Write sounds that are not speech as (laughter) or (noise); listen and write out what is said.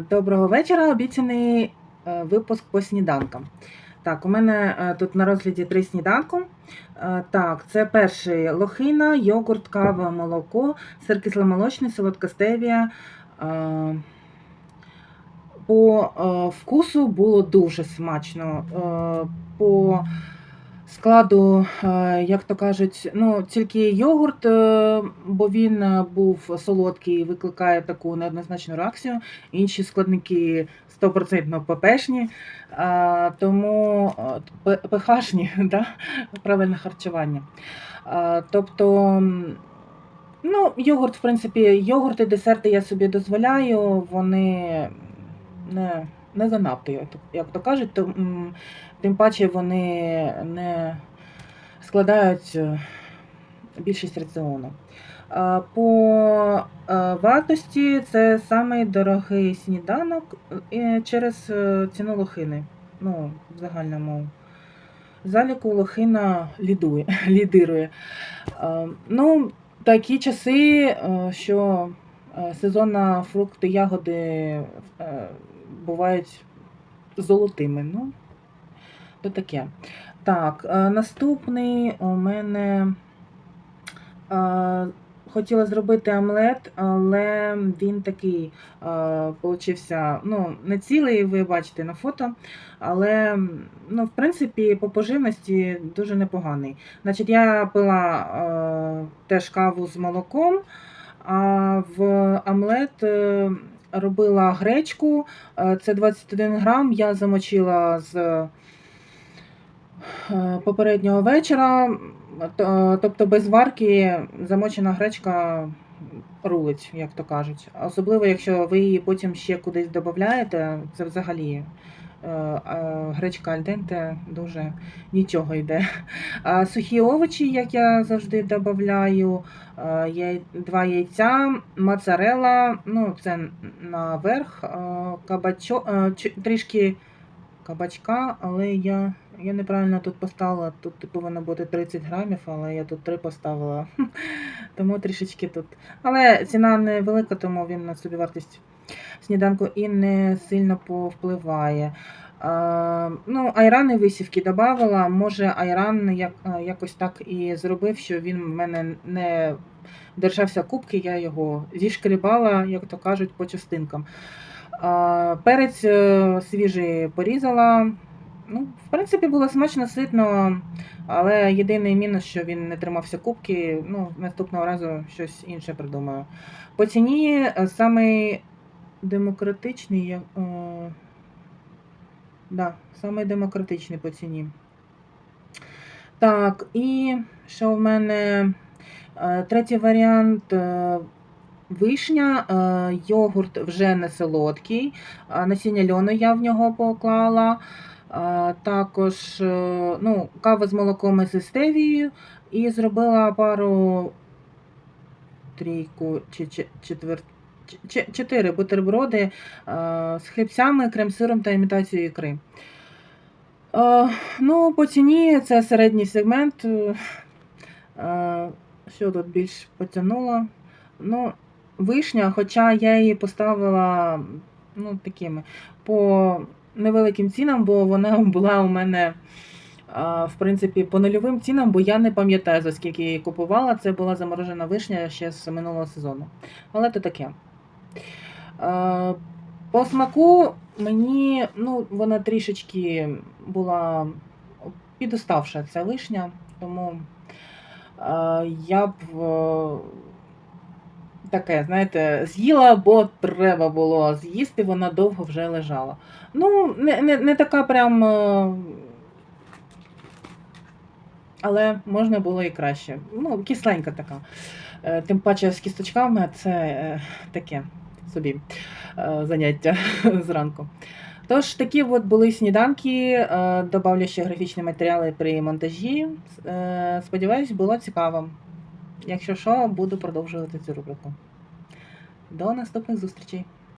Доброго вечора. Обіцяний е, випуск по сніданкам. Так, у мене е, тут на розгляді три сніданку. Е, Так, це перший лохина, йогурт, кава, молоко, сир кисломолочний, солодка стевія. По вкусу було дуже смачно. По складу, е, як то кажуть, ну, тільки йогурт, е, бо він е, був солодкий, викликає таку неоднозначну реакцію. Інші складники 100% ППшні, тому п- ПХшні, (laughs) да? правильне харчування. Тобто, ну, йогурт, в принципі, йогурти, десерти я собі дозволяю, вони не, не занадто, як то- кажуть, то, тим паче вони не складають е, більшість раціону. По е, вартості це самий дорогий сніданок е, через ціну лохини. Ну, в загальному заліку лохина лідує, (laughs) лідирує. Ну, такі часи, що сезонна фрукти, ягоди бувають золотими. Ну, то таке. Так, е, наступний у мене е, хотіла зробити омлет, але він такий е, получився, ну, не цілий, ви бачите на фото, але ну, в принципі по поживності дуже непоганий. Значить, я пила теж каву з молоком, а в омлет робила гречку, е, це 21 грам, я замочила з е, попереднього вечора. Тобто без варки замочена гречка рулить, як то кажуть. Особливо, якщо ви її потім ще кудись додаєте, це взагалі е, е, гречка альденте дуже нічого йде. Сухі овочі, як я завжди додаю, яй, два яйця, моцарелла, ну це наверх, е, кабачо, е, ч- трішки кабачка, але я, я неправильно тут поставила. Тут повинно бути 30 грамів, але я тут 3 поставила. (laughs) Тому трішечки тут. Але ціна не велика, тому він на собівартість сніданку і не сильно повпливає. А, ну, айран і висівки додавала. Може, айран як, е, якось так і зробив, що він в мене не держався кубки, я його зішкрібала, як то кажуть, по частинкам. А, перець е, свіжий порізала. Ну, в принципі, було смачно, ситно, але єдиний мінус, що він не тримався кубки. Ну, наступного разу щось інше придумаю. По ціні е, самий демократичний, о, е, да, саме демократичний по ціні. Так, і що в мене е, третій варіант. Е, вишня, йогурт вже не солодкий, насіння льону я в нього поклала. Також ну, кава з молоком і зі стевією. І зробила пару трійку чи четверту. 4 бутерброди е, з хлібцями, крем-сиром та імітацією ікри. Е, ну, По ціні це середній сегмент. Е, що тут більш потягнуло? Ну, Вишня, хоча я її поставила ну, такими по невеликим цінам, бо вона була у мене. В принципі, по нульовим цінам, бо я не пам'ятаю, за скільки я її купувала. Це була заморожена вишня ще з минулого сезону. Але то таке. А, По смаку мені ну, вона трішечки була підоставша ця вишня, тому я б е, таке, знаєте, з'їла, бо треба було з'їсти, вона довго вже лежала. Ну, не, не, не така прям. е, Але можна було і краще. Ну, кисленька така. Е, Тим паче з кісточками це е, таке собі е, заняття (laughs) зранку. Тож, такі от були сніданки. додавлю ще графічні матеріали при монтажі. Сподіваюсь, було цікаво. Якщо що, буду продовжувати цю рубрику. До наступних зустрічей!